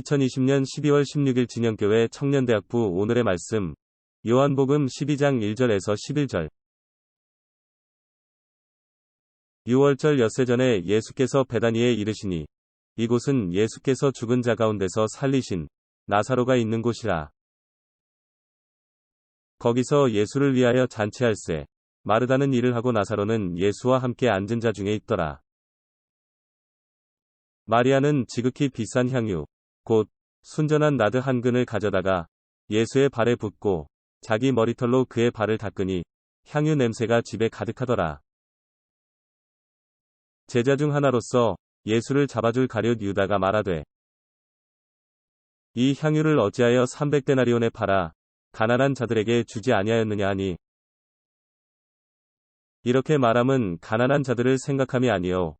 2020년 12월 16일 진영교회 청년대학부 오늘의 말씀 요한복음 12장 1절에서 11절 6월절 엿새 전에 예수께서 베다니에 이르시니 이곳은 예수께서 죽은 자 가운데서 살리신 나사로가 있는 곳이라. 거기서 예수를 위하여 잔치할세 마르다는 일을 하고 나사로는 예수와 함께 앉은 자 중에 있더라. 마리아는 지극히 비싼 향유, 곧 순전한 나드 한 근을 가져다가 예수의 발에 붓고 자기 머리털로 그의 발을 닦으니 향유 냄새가 집에 가득하더라. 제자 중 하나로서 예수를 잡아줄 가룟 유다가 말하되 이 향유를 어찌하여 300데나리온에 팔아 가난한 자들에게 주지 아니하였느냐 하니 이렇게 말함은 가난한 자들을 생각함이 아니요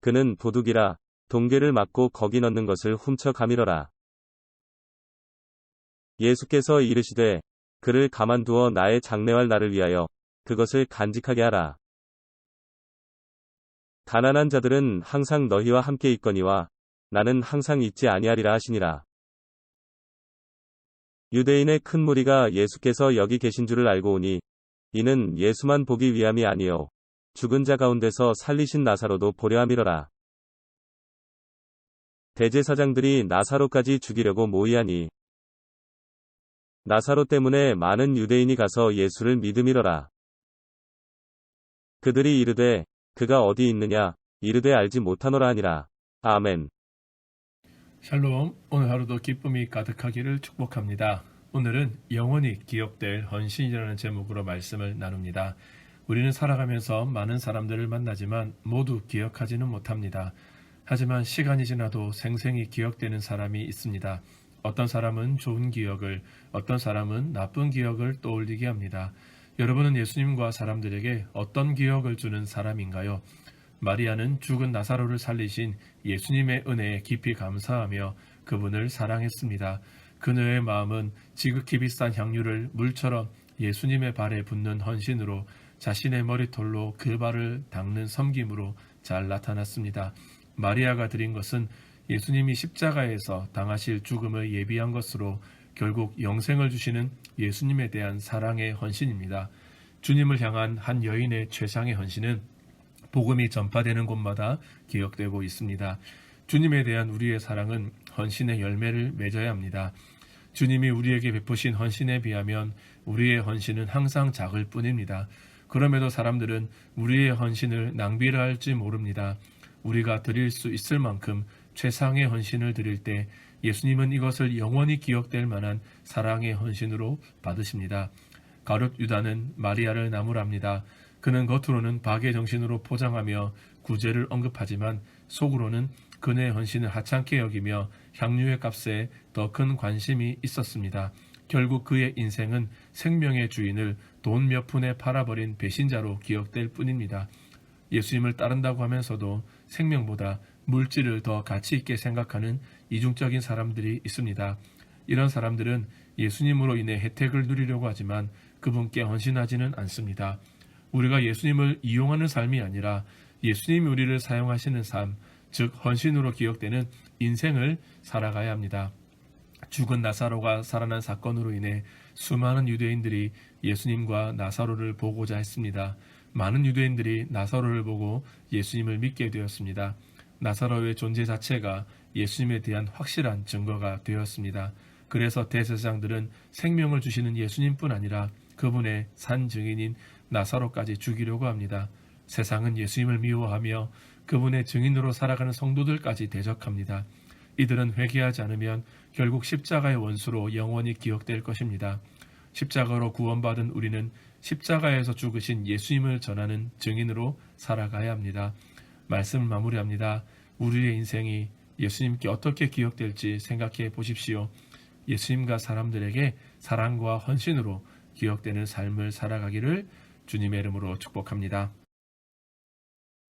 그는 도둑이라 동괴를 맞고 거기 넣는 것을 훔쳐 가밀어라. 예수께서 이르시되 그를 가만두어 나의 장래할 날을 위하여 그것을 간직하게 하라. 가난한 자들은 항상 너희와 함께 있거니와 나는 항상 있지 아니하리라 하시니라. 유대인의 큰 무리가 예수께서 여기 계신 줄을 알고 오니 이는 예수만 보기 위함이 아니요 죽은 자 가운데서 살리신 나사로도 보려 함이러라. 대제사장들이 나사로까지 죽이려고 모이하니 나사로 때문에 많은 유대인이 가서 예수를 믿음이러라. 그들이 이르되 그가 어디 있느냐 이르되 알지 못하노라 하니라. 아멘. 샬롬, 오늘 하루도 기쁨이 가득하기를 축복합니다. 오늘은 영원히 기억될 헌신이라는 제목으로 말씀을 나눕니다. 우리는 살아가면서 많은 사람들을 만나지만 모두 기억하지는 못합니다. 하지만 시간이 지나도 생생히 기억되는 사람이 있습니다. 어떤 사람은 좋은 기억을, 어떤 사람은 나쁜 기억을 떠올리게 합니다. 여러분은 예수님과 사람들에게 어떤 기억을 주는 사람인가요? 마리아는 죽은 나사로를 살리신 예수님의 은혜에 깊이 감사하며 그분을 사랑했습니다. 그녀의 마음은 지극히 비싼 향유를 물처럼 예수님의 발에 붓는 헌신으로 자신의 머리털로 그 발을 닦는 섬김으로 잘 나타났습니다. 마리아가 드린 것은 예수님이 십자가에서 당하실 죽음을 예비한 것으로 결국 영생을 주시는 예수님에 대한 사랑의 헌신입니다. 주님을 향한 한 여인의 최상의 헌신은 복음이 전파되는 곳마다 기억되고 있습니다. 주님에 대한 우리의 사랑은 헌신의 열매를 맺어야 합니다. 주님이 우리에게 베푸신 헌신에 비하면 우리의 헌신은 항상 작을 뿐입니다. 그럼에도 사람들은 우리의 헌신을 낭비를 할지 모릅니다. 우리가 드릴 수 있을 만큼 최상의 헌신을 드릴 때 예수님은 이것을 영원히 기억될 만한 사랑의 헌신으로 받으십니다. 가룟 유다는 마리아를 나무랍니다. 그는 겉으로는 박의 정신으로 포장하며 구제를 언급하지만 속으로는 그의 헌신을 하찮게 여기며 향유의 값에 더 큰 관심이 있었습니다. 결국 그의 인생은 생명의 주인을 돈 몇 푼에 팔아버린 배신자로 기억될 뿐입니다. 예수님을 따른다고 하면서도 생명보다 물질을 더 가치 있게 생각하는 이중적인 사람들이 있습니다. 이런 사람들은 예수님으로 인해 혜택을 누리려고 하지만 그분께 헌신하지는 않습니다. 우리가 예수님을 이용하는 삶이 아니라 예수님이 우리를 사용하시는 삶, 즉 헌신으로 기억되는 인생을 살아가야 합니다. 죽은 나사로가 살아난 사건으로 인해 수많은 유대인들이 예수님과 나사로를 보고자 했습니다. 많은 유대인들이 나사로를 보고 예수님을 믿게 되었습니다. 나사로의 존재 자체가 예수님에 대한 확실한 증거가 되었습니다. 그래서 대세장들은 생명을 주시는 예수님뿐 아니라 그분의 산 증인인 나사로까지 죽이려고 합니다. 세상은 예수님을 미워하며 그분의 증인으로 살아가는 성도들까지 대적합니다. 이들은 회개하지 않으면 결국 십자가의 원수로 영원히 기억될 것입니다. 십자가로 구원받은 우리는 십자가에서 죽으신 예수님을 전하는 증인으로 살아가야 합니다. 말씀을 마무리합니다. 우리의 인생이 예수님께 어떻게 기억될지 생각해 보십시오. 예수님과 사람들에게 사랑과 헌신으로 기억되는 삶을 살아가기를 주님의 이름으로 축복합니다.